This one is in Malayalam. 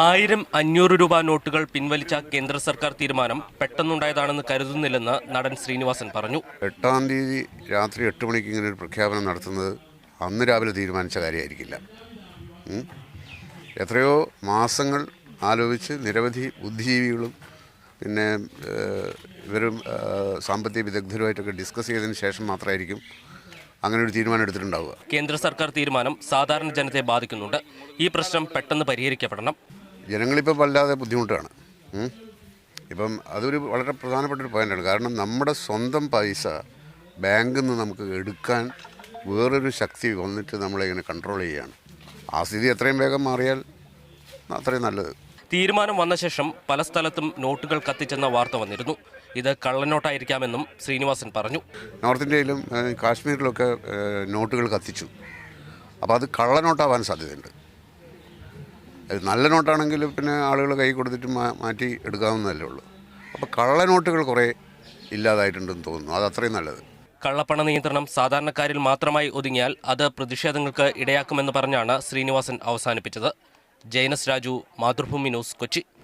ആയിരം അഞ്ഞൂറ് രൂപ നോട്ടുകൾ പിൻവലിച്ച കേന്ദ്ര സർക്കാർ തീരുമാനം പെട്ടെന്നുണ്ടായതാണെന്ന് കരുതുന്നില്ലെന്ന് നടൻ ശ്രീനിവാസൻ പറഞ്ഞു. എട്ടാം തീയതി രാത്രി എട്ട് മണിക്ക് ഇങ്ങനെ ഒരു പ്രഖ്യാപനം നടത്തുന്നത് അന്ന് രാവിലെ തീരുമാനിച്ച കാര്യമായിരിക്കില്ല. എത്രയോ മാസങ്ങൾ ആലോചിച്ച് നിരവധി ബുദ്ധിജീവികളും പിന്നെ ഇവരും സാമ്പത്തിക വിദഗ്ധരുമായിട്ടൊക്കെ ഡിസ്കസ് ചെയ്തതിന് ശേഷം മാത്രമായിരിക്കും അങ്ങനെ ഒരു തീരുമാനം എടുത്തിട്ടുണ്ടാവുക. കേന്ദ്ര സർക്കാർ തീരുമാനം സാധാരണ ജനത്തെ ബാധിക്കുന്നുണ്ട്. ഈ പ്രശ്നം പെട്ടെന്ന് പരിഹരിക്കപ്പെടണം. ജനങ്ങളിപ്പോൾ വല്ലാതെ ബുദ്ധിമുട്ടാണ്. ഇപ്പം അതൊരു വളരെ പ്രധാനപ്പെട്ട ഒരു പോയിന്റാണ് കാരണം നമ്മുടെ സ്വന്തം പൈസ ബാങ്കിൽ നിന്ന് നമുക്ക് എടുക്കാൻ വേറൊരു ശക്തി വന്നിട്ട് നമ്മളിങ്ങനെ കൺട്രോൾ ചെയ്യുകയാണ് ആ സ്ഥിതി എത്രയും വേഗം മാറിയാൽ അത്രയും നല്ലത്. തീരുമാനം വന്ന ശേഷം പല സ്ഥലത്തും നോട്ടുകൾ കത്തിച്ചെന്ന വാർത്ത വന്നിരുന്നു. ഇത് കള്ളനോട്ടായിരിക്കാമെന്നും ശ്രീനിവാസൻ പറഞ്ഞു. നോർത്ത് ഇന്ത്യയിലും കാശ്മീരിലൊക്കെ നോട്ടുകൾ കത്തിച്ചു. അപ്പോൾ അത് കള്ളനോട്ടാവാൻ സാധ്യതയുണ്ട്. നല്ല നോട്ടാണെങ്കിൽ പിന്നെ ആളുകൾ കൈ കൊടുത്തിട്ട് മാ- മാറ്റി എടുക്കാവുന്നതല്ലേ ഉള്ളൂ. അപ്പോൾ കള്ളനോട്ടുകൾ കുറേ ഇല്ലാതായിട്ടുണ്ടെന്ന് തോന്നുന്നു. അത് അത്രയും നല്ലത്. കള്ളപ്പണ നിയന്ത്രണം സാധാരണക്കാരിൽ മാത്രമായി ഒതുങ്ങിയാൽ അത് പ്രതിഷേധങ്ങൾക്ക് ഇടയാക്കുമെന്ന് പറഞ്ഞാണ് ശ്രീനിവാസൻ അവസാനിപ്പിച്ചത്. ജയനസ് രാജു മാതൃഭൂമി ന്യൂസ് കൊച്ചി.